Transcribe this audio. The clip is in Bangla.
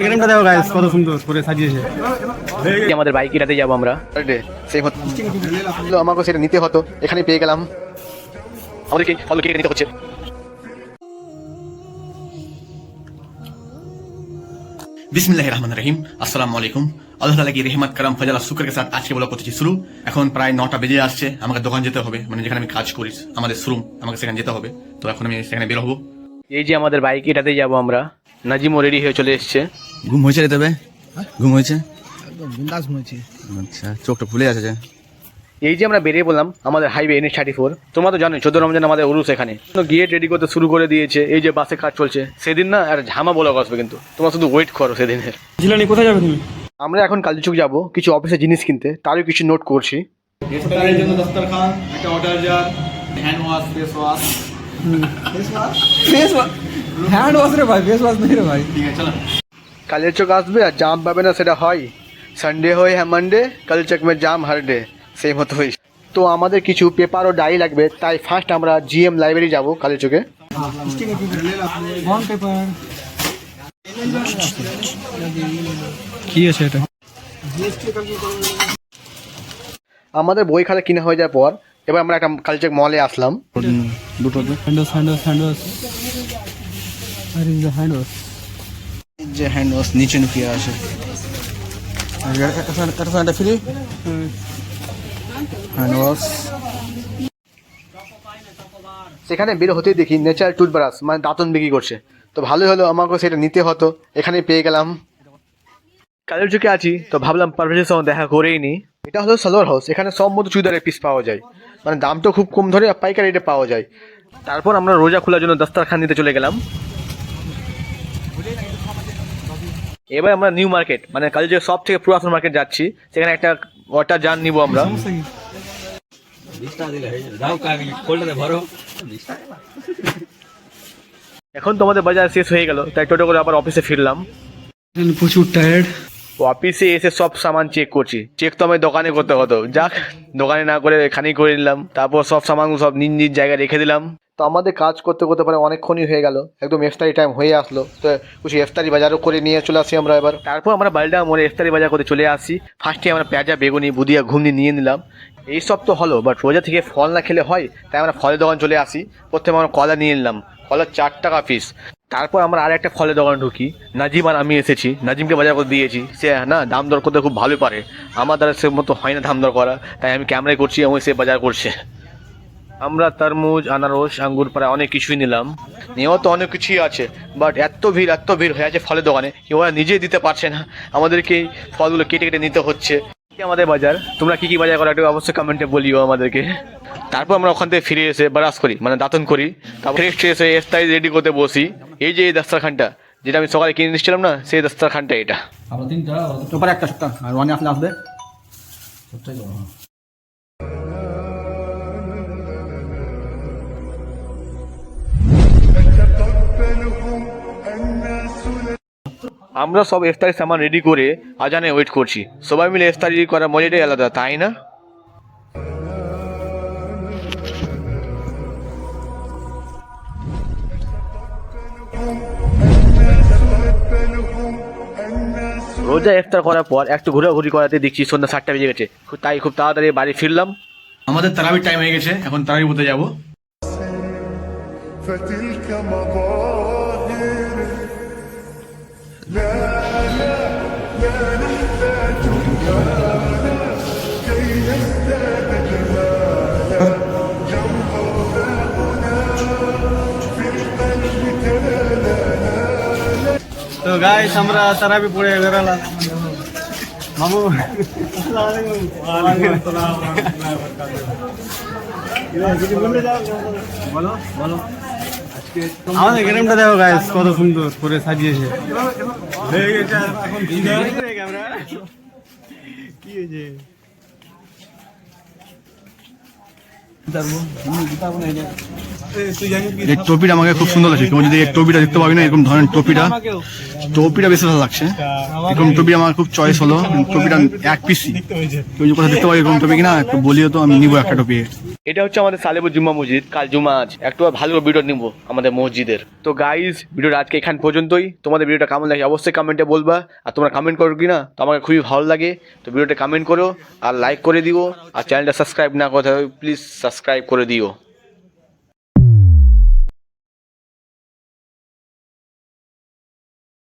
এখানটা দেখো গাইস কত সুন্দর করে সাজিয়েছে। আমাদের বাইক এটাতে যাব আমরা? সেম হতো আমাকে সেটা নিতে হতো এখানে পেয়ে গেলাম। আমাদেরকে ফলো কেটে নিতে হচ্ছে। বিসমিল্লাহ রহমান রহিম আসসালামু আলাইকুম। আল্লাহ রেহমাত কারাম ফজালা শুক্রের সাথে আজকে বলা করতেছি শুরু। এখন প্রায় নটা বেজে আসছে আমাকে দোকান যেতে হবে। মানে যেখানে আমি কাজ করি আমাদের শোরুম আমাকে সেখানে যেতে হবে। তো এখন আমি সেখানে বের হব। এই যে আমাদের বাইক এটাতে যাব আমরা। নাজিমও রেডি হয়ে চলে এসছে। ঘুম হয়েছে রে তবে? ঘুম হয়েছে? বিন্দাস আচ্ছা চোখটা ফুলে আছে যে। এই যে আমরা বেরিয়ে বললাম আমাদের হাইওয়ে এন থার্টি ফোর তোমরা তো জানো চোদ্দ রমজান আমাদের উরুস এখানে। গিয়ে রেডি করতে শুরু করে দিয়েছে এই যে বাসে কাজ চলছে। সেদিন না আর ঝামা বলা আসবে কিন্তু। তোমরা শুধু ওয়েট করো সেদিনের। জিলানি কোথায় যাবে তুমি? আমরা এখন কালচুক যাব কিছু অফিসে জিনিস কিনতে তারও কিছু নোট করছি। জন্য দস্তরখান একটা order jar hand wash face wash face hand wash রে ভাই ফেস ওয়াশ নেই রে ভাই। ঠিক আছে চলো। কালের চোখ আসবে আর জাম পাবে না সেটা হয়। সানডে হয় হ্যাঁ মানডে কাল চোখ মে জাম হার ডে সেম হতো হই তো আমাদের কিছু পেপার ও ডায়েরি লাগবে তাই ফার্স্ট আমরা জিএম লাইব্রেরি যাব কালের চোখে। কি আছে এটা? আমাদের বই খাতা কিনা হয়ে যাওয়ার পর এবার আমরা একটা কালচক মলে আসলাম। দুটো আর ইজ দ্য যে নিচে নুকিয়ে আছে। ফ্রি? সেখানে বের হতেই দেখি নেচার টুথব্রাশ মানে দাঁতন বিক্রি করছে। তো ভালোই হলো আমাকে সেটা নিতে হতো। এখানে পেয়ে গেলাম। কালের চোখে আছি তো ভাবলাম পারভেজের সঙ্গে দেখা করেই নি। এটা হলো সালোয়ার হাউস এখানে সব মতো চুড়িদারের পিস পাওয়া যায়। মানে দাম তো খুব কম ধরে পাইকারি রেটে পাওয়া যায়। তারপর আমরা রোজা খোলার জন্য দস্তারখান নিতে চলে গেলাম। এবার আমরা নিউ মার্কেট মানে কালের যে সব থেকে পুরাতন মার্কেট যাচ্ছি, সেখানে একটা ওয়াটার জান নিব আমরা। এখন তোমাদের বাজার শেষ হয়ে গেল, তাই টোটো করে আবার অফিসে ফিরলাম। প্রচুর টায়ার্ড অফিসে এসে সব সামান চেক করছি। চেক তো আমি দোকানে করতে হতো। যাক দোকানে না করে এখানেই করে নিলাম। তারপর সব সামান সব নিজ নিজ জায়গায় রেখে দিলাম। তো আমাদের কাজ করতে করতে পারে অনেকক্ষণই হয়ে গেল। একদম ইফতারি টাইম হয়ে আসলো। তো কিছু ইফতারি বাজারও করে নিয়ে চলে আসি আমরা এবার। তারপর আমরা বাড়িটা মোড়ে ইফতারি বাজার করে চলে আসি। ফার্স্টে আমরা পেঁয়াজা বেগুনি বুদিয়া ঘুমনি নিয়ে নিলাম। এই সব তো হলো বাট রোজা থেকে ফল না খেলে হয় তাই আমরা ফলের দোকান চলে আসি। প্রথমে আমরা কলা নিয়ে নিলাম। কলা চার টাকা পিস তারপর আমরা আর একটা ফলের দোকানে ঢুকি। নাজিম আর আমি এসেছি। নাজিমকে বাজার করে দিয়েছি। সে, না, দাম দর করতে খুব ভালো পারে। আমার দ্বারা সে মতো হয় না দাম দর করা। তাই আমি ক্যামেরায় করছি এবং সে বাজার করছে। আমরা তরমুজ, আনারস, আঙ্গুর প্রায় অনেক কিছুই নিলাম। নিয়েও তো অনেক কিছুই আছে বাট এত ভিড় এত ভিড় হয়ে আছে ফলের দোকানে কেউ ওরা নিজেই দিতে পারছে না। আমাদেরকে ফলগুলো কেটে কেটে নিতে হচ্ছে। আমাদের বাজার? তোমরা কি কি বাজার করো একটু অবশ্যই কমেন্টে বলিও আমাদেরকে। তারপর আমরা ওখান থেকে ফিরে এসে ব্রাশ করি মানে দাঁতন করি। তারপর ফ্রেশ এসে এফতারি রেডি করতে বসি। এই যে এই দাস্তারখানটা যেটা আমি সকালে কিনে নিচ্ছিলাম না সেই দাস্তারখানটা এটা। ওপর একটা সপ্তাহ আর ওয়ানে আসলে আসবে। আমরা সব ইফতারি সামান রেডি করে আজানে ওয়েট করছি। সবাই মিলে ইফতারি করার মজাটাই আলাদা তাই না? রোজা ইফতার করার পর একটু ঘোরাঘুরি করাতে দেখছি সন্ধ্যা সাতটা বেজে গেছে খুব- তাই খুব তাড়াতাড়ি বাড়ি ফিরলাম আমাদের তারাবির টাইম হয়ে গেছে এখন তারাবি বলতে যাবো فتلك مظاهر لا لا لا গাইস আমরা তারাবি পড়ে বেরালাম। মামু। আমাদের গ্রামটা দেখো গাইস কত সুন্দর করে সাজিয়েছে। টপিটা আমাকে খুব সুন্দর লাগছে। কেউ যদি এই টপিটা দেখতে পাবি না, এরকম ধরনের টপিটা টপিটা বেশি ভালো লাগছে। এরকম টপি আমার খুব চয়েস হলো। টপিটা এক পিসি কেউ যদি কোথাও দেখতে পাবি এরকম টপি কিনা, একটু বলিও তো, আমি নিবো একটা টপি। এটা হচ্ছে আমাদের সালেবুর জুম্মা মসজিদ, কাল জুমা আজ। একটু ভালো ভিডিও নিবো আমাদের মসজিদের। তো গাইজ ভিডিওটা আজকে এখান পর্যন্তই। তোমাদের ভিডিওটা কেমন লাগে অবশ্যই কমেন্টে বলবা। আর তোমরা কমেন্ট করো কি না তো আমাকে খুবই ভালো লাগে। তো ভিডিওটা কমেন্ট করো, আর লাইক করে দিও। আর চ্যানেলটা সাবস্ক্রাইব না করতে প্লিজ সাবস্ক্রাইব করে দিও।